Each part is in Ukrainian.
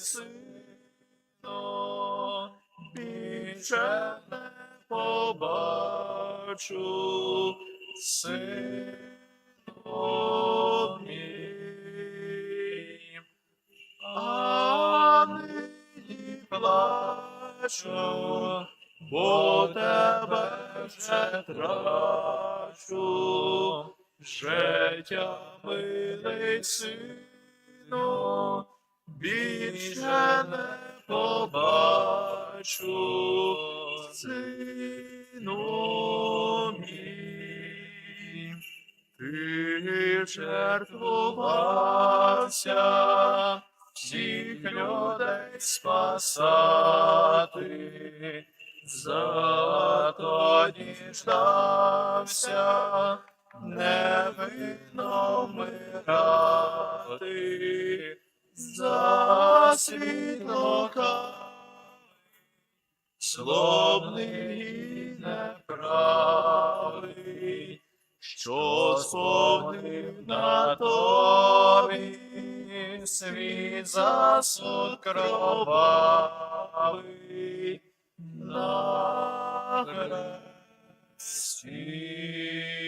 сино, більше не побачу, сино мій. А нині плачу, бо тебе вже трачу, життя милий сину, більше не побачу, сину мій. Ти жертвувався всіх людей спасати, зато діждався невинно вмирати за світло злобний і неправий, що сповнив на тобі свій засуд кровавий на хресті.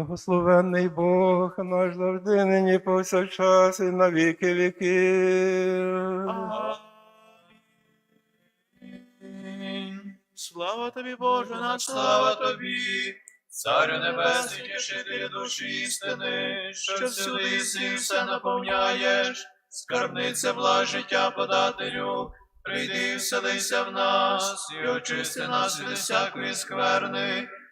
Благословенний Бог наш завжди нині повсякчас і на віки. Амінь. Слава тобі, Боже наш, слава тобі, Царю Небесний, тішителю душі істини, що всюди і все наповняєш, скарбниця благ життя подателю, прийди вселися в нас, і очисти нас від всякої скверни,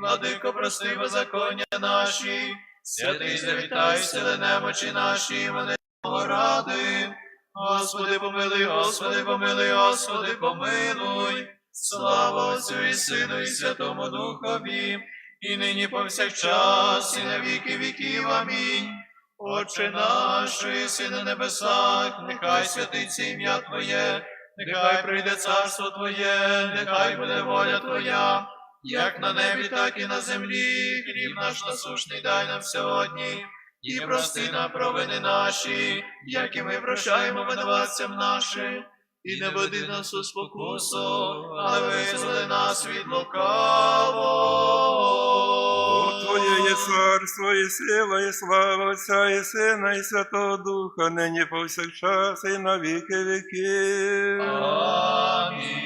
владико, прости беззаконня наші, святий завітай, сили немочі наші, мене ради. Господи, помилуй, Господи, помилуй, Господи, помилуй. Слава Отцю і Сину, і Святому Духові, і нині повсякчас, і на віки віків. Амінь. Отче наш, єси на небесах, нехай святиться ім'я Твоє, нехай прийде царство Твоє, нехай буде воля Твоя, як на небі, так і на землі. Хліб наш насушний дай нам сьогодні. І прости нам провини наші, як і ми прощаємо винуватцям нашим, і не веди нас у спокусу, але визволи нас від лукавого. Твоє є царство, і сила, і слава Отця, і Сина, і Святого Духа, нині повсякчас, і на віки віків. Амінь.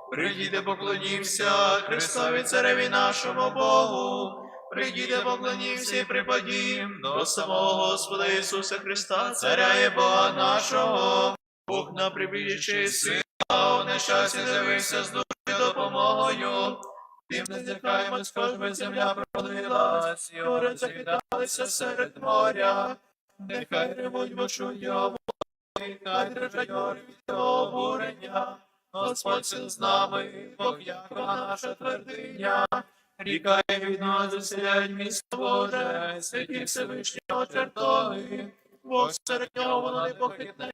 Прийдіте, поклонімся Христові цареві нашому Богу. Прийдіте, поклонімся і припадім до самого Господа Ісуса Христа, царя і Бога нашого. Бог на прибіжчий сина, у нещасті з'явився з душою допомогою. Тим не злякаємо, скажемо, земля пролилась, і гори закидалися серед моря. Нехай ревуть бочу йому, нехай дрожать гори від обурення. Господь сил з нами, Бог Якова наша твердиня. Ріка і від нас заселяють місто Боже, святі Всевишнього чертоги. Бог серед нього воно не похитне.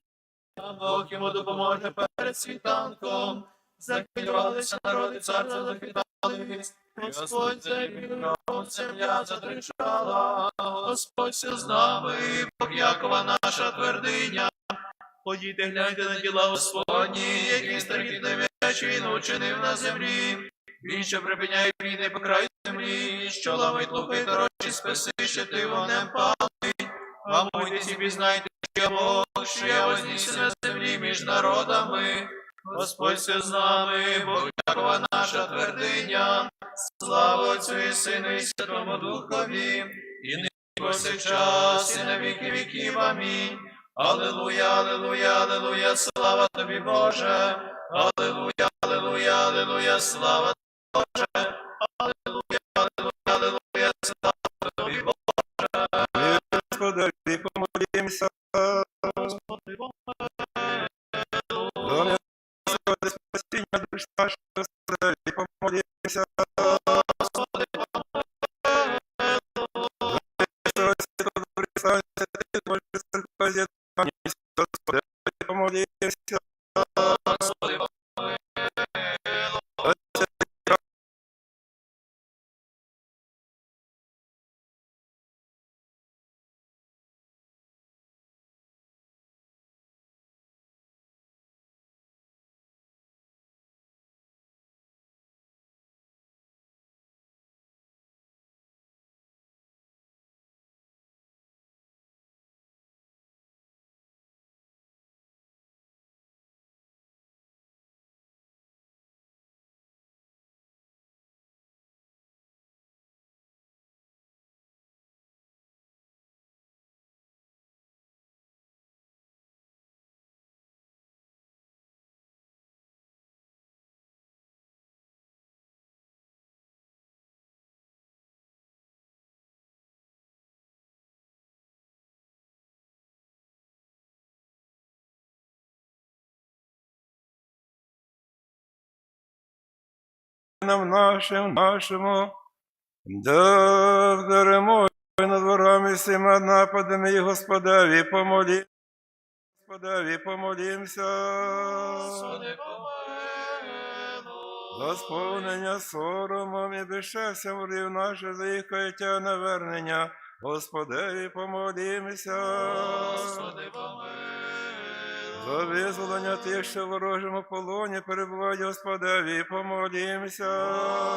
Бог йому допоможе перед світанком. Захвилювалися народи, царства захитались. Господь завів, земля задрижала. Господь з нами, Бог Якова наша твердиня. Ходіте, гляньте на діла Господні, які страхітливі речі він учинив на землі. він, що припиняє війни по край землі, що ламить лухи дорожі, спаси, що ти вогнем палить. Гамуйтесь і пізнайте, що я Бог, що я вознісся на землі між народами. Господь все з нами, Бог Якова наша твердиня. Слава Отцю і Сину і Святому Духові, і нині повсякчас, і на віки віків. Амінь. Аллилуйя, аллилуйя, аллилуйя, слава тобі, Боже. Аллилуйя, аллилуйя, аллилуйя, слава Боже. Аллилуйя, аллилуйя, аллилуйя, слава тобі, Боже. Господи, помолімся. Нам нашим, нашому, да перемоги над ворами всіма нападами і Господеві помолі. Господеві помолімся. За сповнення соромом і безчестям ворів наше за їх каяття навернення. Господеві помолімся. Господи, помилуй. За визволення тих, що в ворожому полоні перебувають, Господеві помолімся.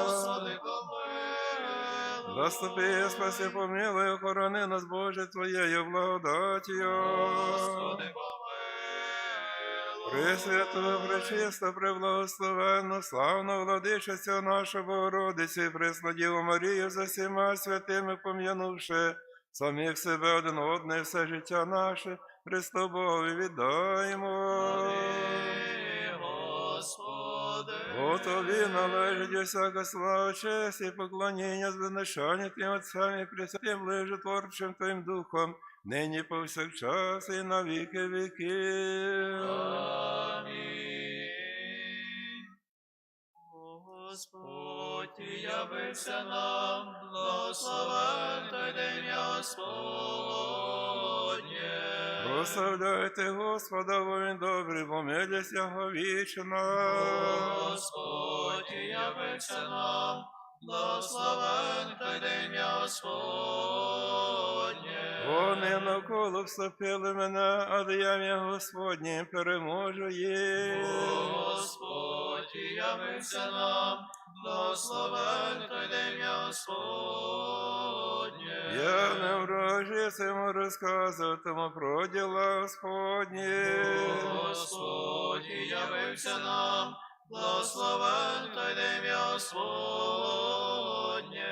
Господи, помилуй. Заступи, спаси, помилуй, охорони нас, Боже, Твоєю благодатію. Господи, помилуй. Пресвяту, пречисто, преблагословенну, славну владичицю нашу Богородицю і Марію за всіма святими пом'янувши самих себе один одне все життя наше, Христу Богові віддаємо. О тобі належить усяка слава, честь і поклоніння, звеличання Твоїм Отцям і Пресвятим Лежотворчим Твоїм Духом, нині повсякчас і на віки віків. Амінь. Господь явився нам, благословен той день Господнє. Прославляйте Господа, бо він добрий, бо милість його вічна. Господь явився нам, благословен день Господнє. Вони навколо вступили мене, але я Господнім переможу їх. Господь явився нам, благословен день Господнє. Я не вражі цьому розказуватиму про діла Господні. Господь явився нам, благословен той день Господнє.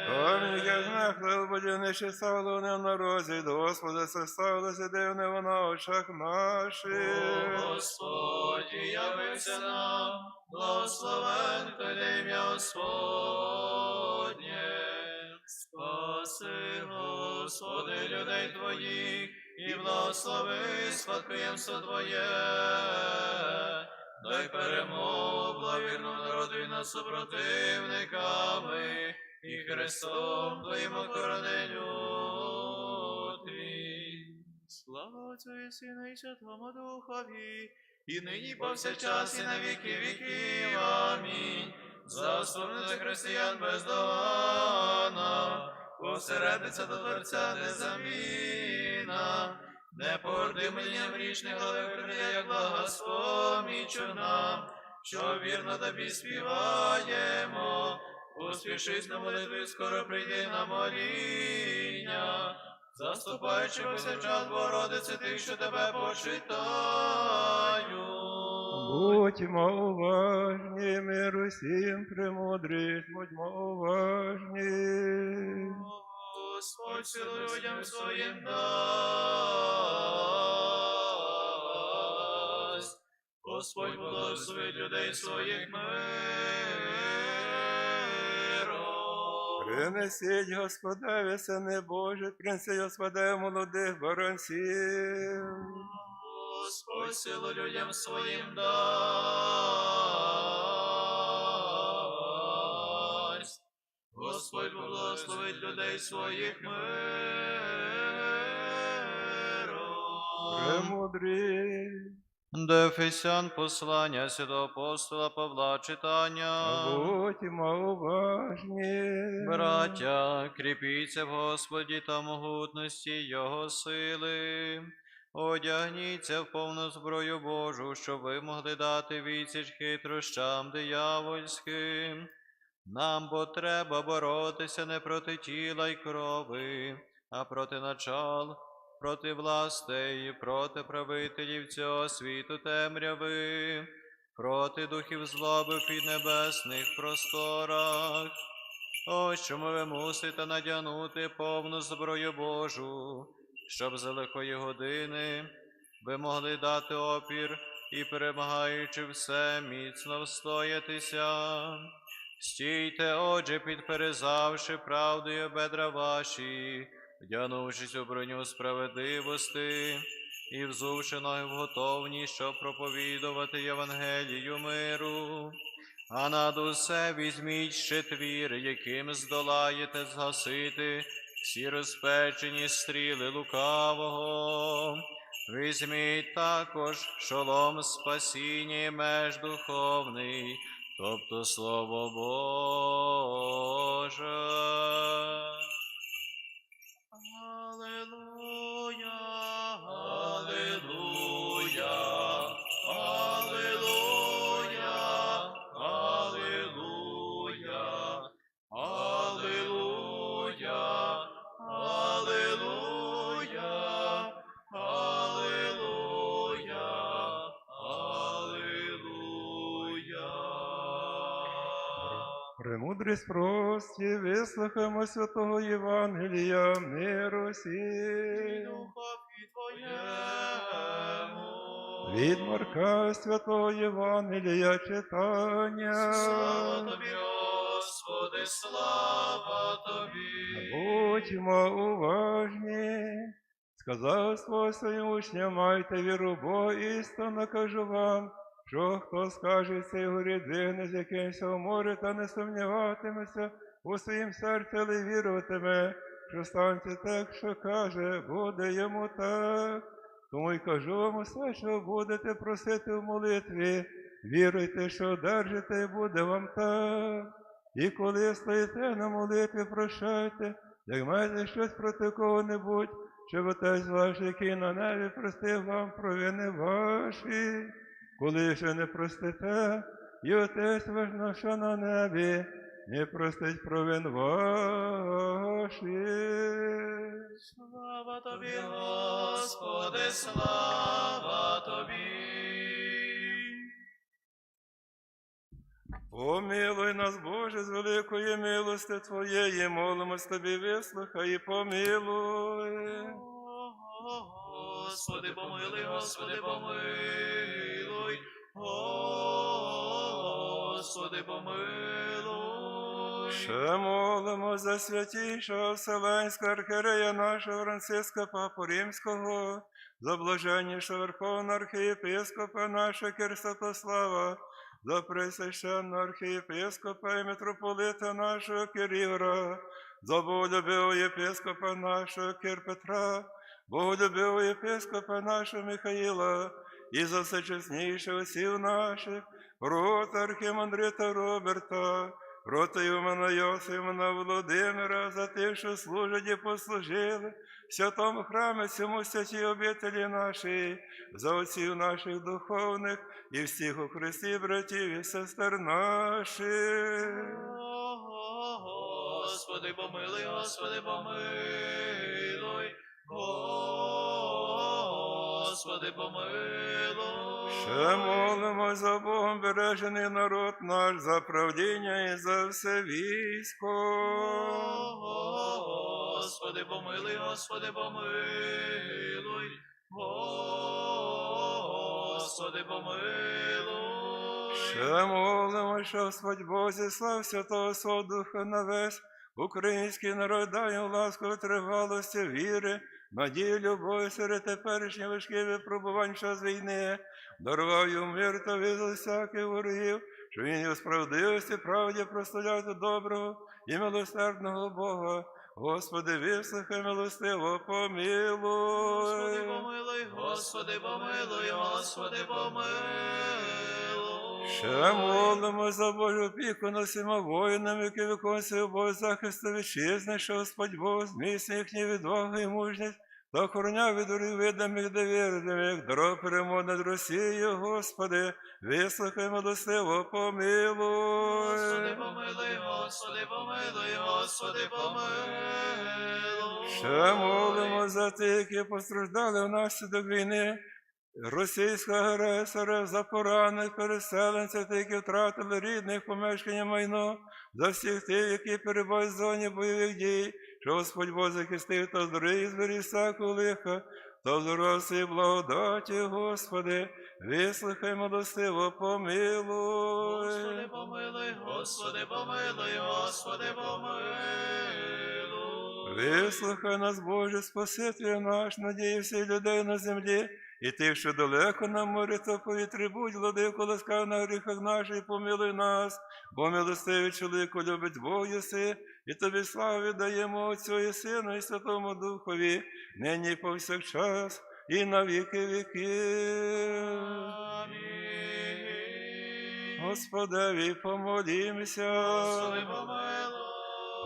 Камінь, як знахлив, будівниче стало не в народі, до Господа це сталося дивне на очах наших. Господь явився нам, благословен той день Господнє. Спаси, Господи, людей Твоїх, і благослови спадкоємство Твоє. Дай перемогу благовірному народу і над супротивниками, і Христом Твоїм охороненню. Слава Отцю і Сину і Святому Духові, і нині повсякчас і на віки віків. Амінь. Заступниця християн бездоганна, посередниця до Творця незамінна, не порди мені грішних, але вкриє, як благословічу що вірно тобі співаємо. Поспішись на молитві, скоро прийди на моління. Заступаючи повсякчас, Богородице, тих, що тебе почитають. Будьмо уважні, мир усім премудрість, будьмо уважні. Господь людям своїм дасть. Господь благословить людей своїх миром. Принесіть Господеві, сини Божі, принесіть Господеві молодих баранців. Господь силу людям своїм дасть. Господь благословить людей своїх миром. До Ефесян послання святого апостола Павла читання. будьмо уважні. Браття, кріпіться в Господі та могутності Його сили. Одягніться в повну зброю Божу, щоб ви могли дати відсіч хитрощам диявольським. Нам бо треба боротися не проти тіла й крови, а проти начал, проти властей, проти правителів цього світу темряви, проти духів злоби в піднебесних просторах. Ось чому ви мусите надягнути повну зброю Божу, щоб за лихої години ви могли дати опір і, перемагаючи все, міцно встоятися. Стійте, отже, підперезавши правдою бедра ваші, вдягнувшись у броню справедливости і взувши ноги в готовність, щоб проповідувати Євангелію миру. А над усе візьміть ще твір, яким здолаєте згасити всі розпечені стріли лукавого. Візьміть також шолом спасіння і меж духовний, тобто Слово Боже. Премудрість прості, вислухаємо святого Євангелія, миру всім. Духові Твоєму. Від Марка святого Євангелія читання. Слава тобі, Господи, слава тобі. Будьмо уважні. Сказав своїм учням, майте віру Бога, істинно кажу вам, що хто скаже цей горі двигне з якимось у морі, та не сумніватиметься у своїм серці, але віруватиме, що станеться так, що каже, буде йому так. Тому й кажу вам усе, що будете просити в молитві, віруйте, що одержите, і буде вам так. І коли стоїте на молитві, прощайте, як маєте щось проти кого-небудь, щоб отець ваш, який на небі, простив вам провини ваші. Коли ще не простите, і отець ваш, на що на небі, не простить провин ваші. Слава тобі, Господи, слава тобі. Помилуй нас, Боже, з великої милости Твоєї, молимось Тобі, вислухай і помилуй. Господи, помилуй, Господи, помилуй. Господи, помилуй. Ще молимо за святішого Вселенського архірея нашого Франциска Папу Римського, за блаженнішого Верховного архієпископа нашого Кирсатослава, за пресвященного архієпископа і митрополита нашого Кирігора, за боголюбивого єпископа нашого Кир Петра, боголюбивого єпископа нашого Михаїла, і за всечесніше осів наших, прота архімандрита Роберта, проти Івана Йосифа Володимира, за тих, що служать і послужили, в святому храмі цьому святій обителі нашій, за отців наших духовних і всіх у Христі братів і сестер наших. Господи, помилуй, Господи, помилуй, Господи, помилуй. Ще молимо за Богом бережений народ наш, за правдіння і за все військо. Господи, помилуй, Господи, помилуй, Господи, помилуй. Ще молимо, що Господь Бог зіслав Святого Духа на весь український народ, дай ласку тривалості віри, надії, любові серед теперішніх важких випробувань час війни, дарував йому мир та визвол всяких ворогів, що він його справдивості, правді прославляти доброго і милосердного Бога. Господи, вислухай милостиво, Господи, помилуй. помилуй, Господи, помилуй, Господи, помилуй. Ще молимо за Божу опіку над всіма воїнами, які виконують обов'язок захисту вітчизни, що Господь Бог зміцнює їхню відвагу і мужність, та охороняв від урів видимих довірливих, дорог перемог над Росією, Господи, вислухай милостиво, Господи, помилуй. помилуй, Господи, помилуй, Господи, помилуй. Ще молимо за тих, які постраждали внаслідок війни, російського агресора, за поранених переселенців, які втратили рідних помешкання майно, за всіх тих, які перебувають в зоні бойових дій, що Господь Бог захистив та здоров'я зберіг всякого лиха, та взорвався і благодаті, Господи, вислухай милостиво, Господи, помилуй. помилуй, Господи, помилуй, Господи, помилуй. Вислухай нас, Боже, Спасителю наш, надії всіх людей на землі, і тих, що далеко на морі, то повітрі будь, владико, ласкав на гріхах наших, помилуй нас, бо милостивий чоловіку любить Бог єси, і тобі славу віддаємо Отцю і Сину, і Святому Духові, нині і повсякчас, і на віки віків. Господеві помолімся.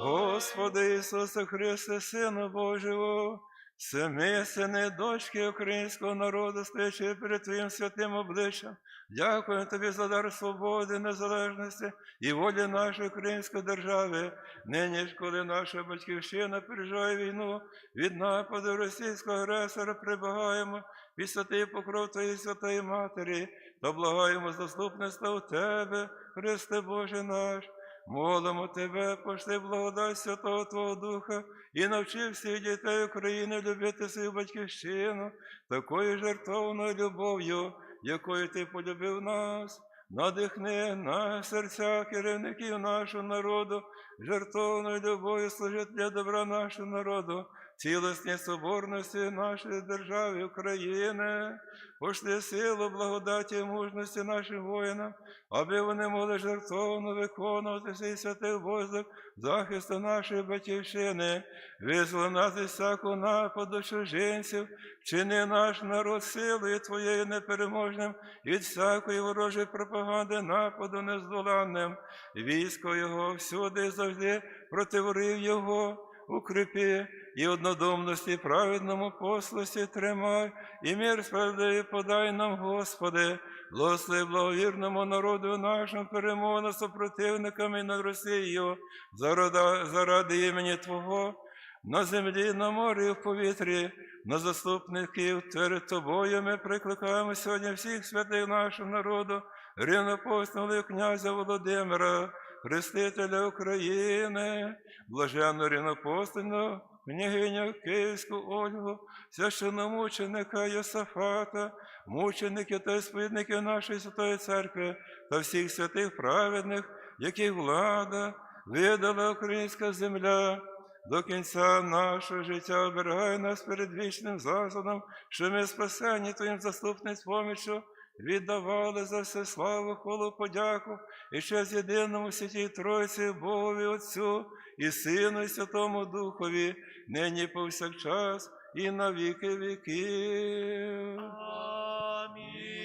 Господи Ісусе Христе, Сину Божого, семи сини, дочки українського народу, стоячи перед Твоїм святим обличчям, дякую Тобі за дар свободи, незалежності і волі нашої української держави. Нині ж, коли наша батьківщина переживає війну від нападу російського агресора, прибагаємо під святий покров Твоєї святої Матері, та благаємо заступництва у Тебе, Христе Боже наш. Молимо Тебе, пошли благодать Святого Твого Духа і навчи всіх дітей України любити свою батьківщину такою жертовною любов'ю, якою Ти полюбив нас. Надихни на серця керівників нашого народу, жертовною любов'ю служити для добра нашого народу, цілосній соборності нашої держави України, пошли силу, благодаті і мужності нашим воїнам, аби вони могли жертовно виконувати всі святий обов'язок захисту нашої батьківщини, визволи нас із всякого нападу чужинців, вчини наш народ силою Твоєю непереможним від всякої ворожої пропаганди, нападу нездоланним. Військо Його всюди завжди противорив Його, укріпи і однодумності праведному послусі тримай, і мир справедливий подай нам, Господи, благослови благовірному народу нашому перемогу над супротивниками над Росією, заради, імені Твого, на землі, на морі, в повітрі, на заступників перед Тобою ми прикликаємо сьогодні всіх святих нашого народу, рівнопостного князя Володимира, Хрестителя України, блаженного рівнопостольного княгиню Київську Ольгу, священномученика Йосафата, мучеників та сповідників нашої Святої Церкви та всіх святих праведних, яких влада видала українська земля. До кінця нашого життя оберігай нас перед вічним засудом, що ми спасені Твоїм заступниць поміччю, віддавали за все славу, хвалу, подяку і честь єдиному святій Тройці, Богові Отцю і Сину, і Святому Духові, нині повсякчас і на віки віків. Амінь.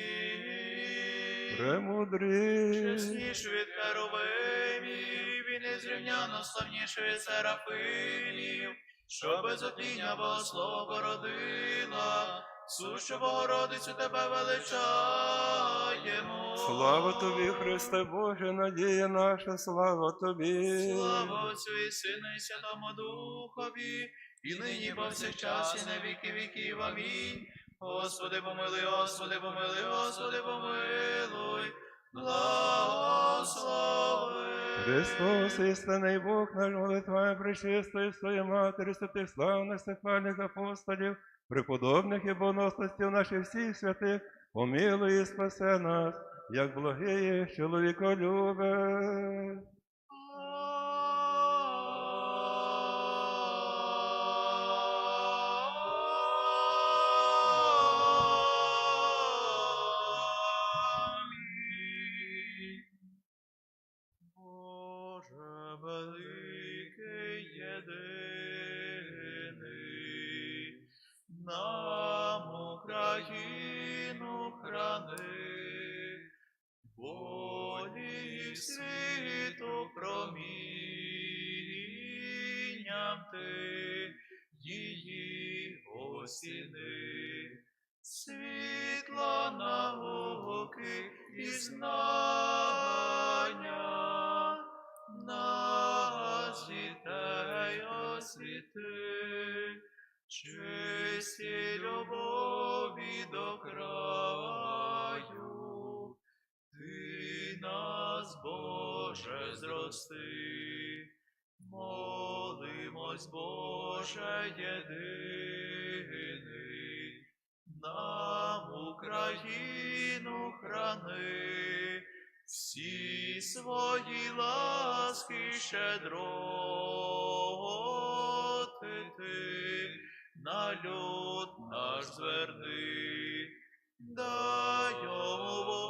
премудрий. Від херовимів, і незрівняно славніше від серафимів, що без отління Богослов породила, сущу Богородицю тебе величаємо. Слава тобі, Христе Боже, надія наша, слава тобі. Слава Отцю і Сину і Святому Духові, і нині повсякчас, і на віки віків. Амінь. Господи, помилуй, Господи, помилуй, Господи, помилуй, благослови. Христос, істинний Бог наш, молитвами причистої своєї матері, святих славних сихвальних апостолів, преподобних і боносностів наших всіх святих, помилуй і спасе нас, як благий чоловіколюбе. Амінь. Ти її осіни, світла науки і знання, нас дітей освіти, честі любові до краю, ти нас, Боже, зрости, молимось, Боже, єдиний, нам Україну храни, всі свої ласки щедроти ти, на люд наш зверни, дай йому